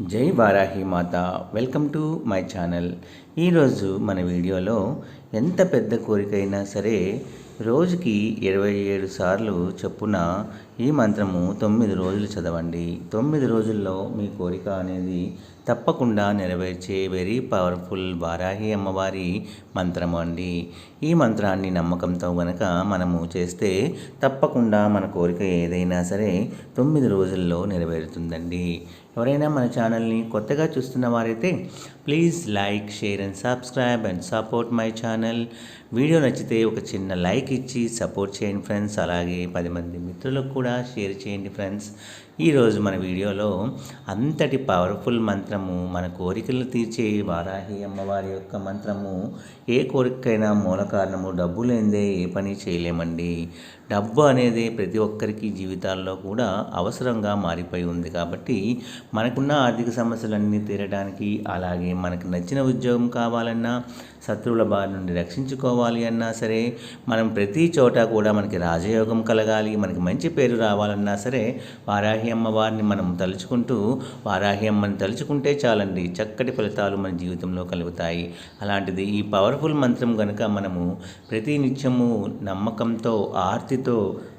జై Varahi Mata. Welcome to my channel. ఈరోజు మన వీడియోలో ఎంత పెద్ద కోరికైనా సరే రోజుకి ఇరవై ఏడు సార్లు చొప్పున ఈ మంత్రము తొమ్మిది రోజులు చదవండి. తొమ్మిది రోజుల్లో మీ కోరిక అనేది తప్పకుండా నెరవేర్చే వెరీ పవర్ఫుల్ వారాహి అమ్మవారి మంత్రము అండి. ఈ మంత్రాన్ని నమ్మకంతో గనక మనము చేస్తే తప్పకుండా మన కోరిక ఏదైనా సరే తొమ్మిది రోజుల్లో నెరవేరుతుందండి. ఎవరైనా మన ఛానల్ని కొత్తగా చూస్తున్న వారైతే please like share and subscribe and support my channel. Video నచ్చితే ఒక చిన్న లైక్ ఇచ్చి సపోర్ట్ చేయండి ఫ్రెండ్స్. అలాగే పది మంది మిత్రులకు కూడా షేర్ చేయండి ఫ్రెండ్స్. ఈరోజు మన వీడియోలో అంతటి పవర్ఫుల్ మంత్రము మన కోరికలు తీర్చే వారాహి అమ్మవారి యొక్క మంత్రము. ఏ కోరికైనా మూల కారణము డబ్బు లేనిదే ఏ పని చేయలేమండి. డబ్బు అనేది ప్రతి ఒక్కరికి జీవితాల్లో కూడా అవసరంగా మారిపోయి ఉంది కాబట్టి మనకున్న ఆర్థిక సమస్యలన్నీ తీరడానికి అలాగే మనకు నచ్చిన ఉద్యోగం కావాలన్నా శత్రువుల బారి నుండి రక్షించుకోవాలి అన్నా సరే మనం ప్రతి చోట కూడా మనకి రాజయోగం కలగాలి మనకి మంచి పేరు రావాలన్నా సరే వారాహి అమ్మవారిని మనం తలుచుకుంటూ వారాహి అమ్మని తలుచుకుంటే చాలండి. చక్కటి ఫలితాలు మన జీవితంలో కలుగుతాయి. అలాంటిది ఈ పవర్ఫుల్ మంత్రం కనుక మనము ప్రతి నిత్యము నమ్మకంతో ఆర్తితో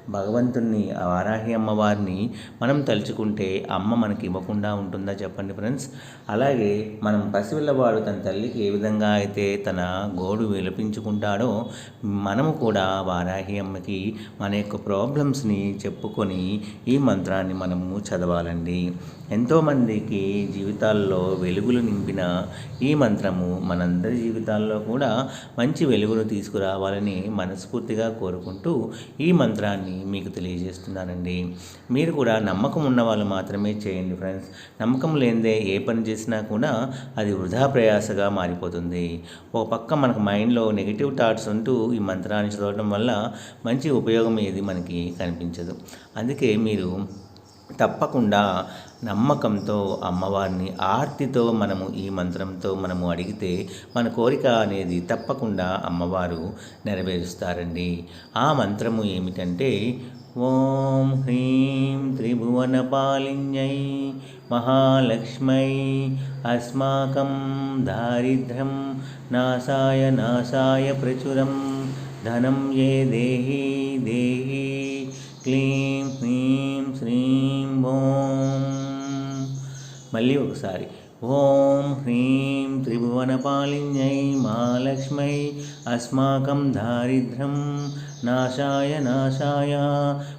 భగవంతుణ్ణి వారాహి అమ్మవారిని మనం తలుచుకుంటే అమ్మ మనకి ఇవ్వకుండా ఉంటుందా చెప్పండి ఫ్రెండ్స్? అలాగే మనం పసిపిల్లవాడు తన తల్లికి ఏ విధంగా అయితే తన గోడు విలపించుకుంటాడో మనము కూడా వారాహి అమ్మకి మన యొక్క ప్రాబ్లమ్స్ని చెప్పుకొని ఈ మంత్రాన్ని మనం మనము చదవాలండి. ఎంతోమందికి జీవితాల్లో వెలుగులు నింపిన ఈ మంత్రము మనందరి జీవితాల్లో కూడా మంచి వెలుగును తీసుకురావాలని మనస్ఫూర్తిగా కోరుకుంటూ ఈ మంత్రాన్ని మీకు తెలియజేస్తున్నానండి. మీరు కూడా నమ్మకం ఉన్న వాళ్ళు మాత్రమే చేయండి ఫ్రెండ్స్. నమ్మకం లేనిదే ఏ పని చేసినా కూడా అది వృధా ప్రయాసగా మారిపోతుంది. ఒక పక్క మనకు మైండ్లో నెగిటివ్ థాట్స్ ఉంటూ ఈ మంత్రాన్ని చదవడం వల్ల మంచి ఉపయోగం ఏది మనకి కనిపించదు. అందుకే మీరు తప్పకుండా నమ్మకంతో అమ్మవారిని ఆర్తితో మనము ఈ మంత్రంతో మనము అడిగితే మన కోరిక అనేది తప్పకుండా అమ్మవారు నెరవేరుస్తారండి. ఆ మంత్రము ఏమిటంటే ఓం హ్రీం త్రిభువన పాలిన్యై మహాలక్ష్మై అస్మాకం దారిద్ర్యం నాశాయ నాశాయ ప్రచురం ధనం ఏ దేహి దేహి మళ్ళీ ఒకసారి. ఓం హ్రీం త్రిభువనపాలిన్యై మహాలక్ష్మై. అస్మాకం దారిద్ర్యం నాశాయ నాశాయ.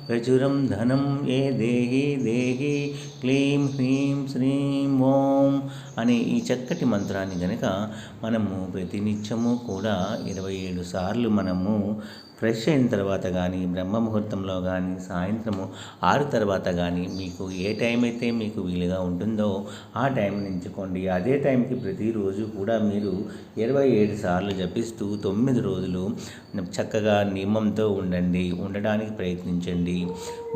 ప్రచురం ధనం ఏ దేహి దేహి. క్లీం హ్రీం శ్రీం ఓం అనే ఈ చక్కటి మంత్రాన్ని గనక మనము ప్రతినిత్యము కూడా ఇరవై ఏడు సార్లు మనము ఫ్రెష్ అయిన తర్వాత కానీ బ్రహ్మ ముహూర్తంలో కానీ సాయంత్రము ఆరు తర్వాత కానీ మీకు ఏ టైం అయితే మీకు వీలుగా ఉంటుందో ఆ టైం ఎంచుకోండి. అదే టైంకి ప్రతిరోజు కూడా మీరు ఇరవై ఏడు సార్లు జపిస్తూ తొమ్మిది రోజులు చక్కగా నియమం ప్రేమతో ఉండండి ఉండడానికి ప్రయత్నించండి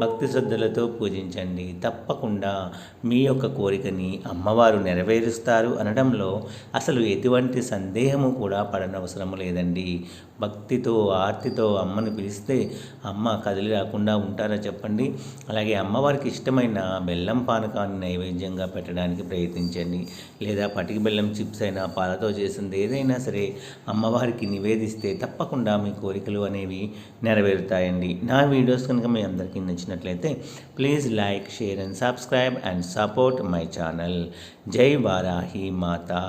భక్తి శ్రద్ధలతో పూజించండి. తప్పకుండా మీ యొక్క కోరికని అమ్మవారు నెరవేరుస్తారు అనడంలో అసలు ఎటువంటి సందేహము కూడా పడనవసరం లేదండి. భక్తితో ఆర్తితో అమ్మను పిలిస్తే అమ్మ కదిలి రాకుండా ఉంటారా చెప్పండి. అలాగే అమ్మవారికి ఇష్టమైన బెల్లం పానకాన్ని నైవేద్యంగా పెట్టడానికి ప్రయత్నించండి. లేదా పటికి బెల్లం చిప్స్ అయినా పాలతో చేసింది ఏదైనా సరే అమ్మవారికి నివేదిస్తే తప్పకుండా మీ కోరికలు అనేవి నెరవేరుతాయండి. నా వీడియోస్ కనుక మీ అందరికీ నచ్చినట్లయితే please like share and subscribe and support my channel. జై వారాహి మాతా.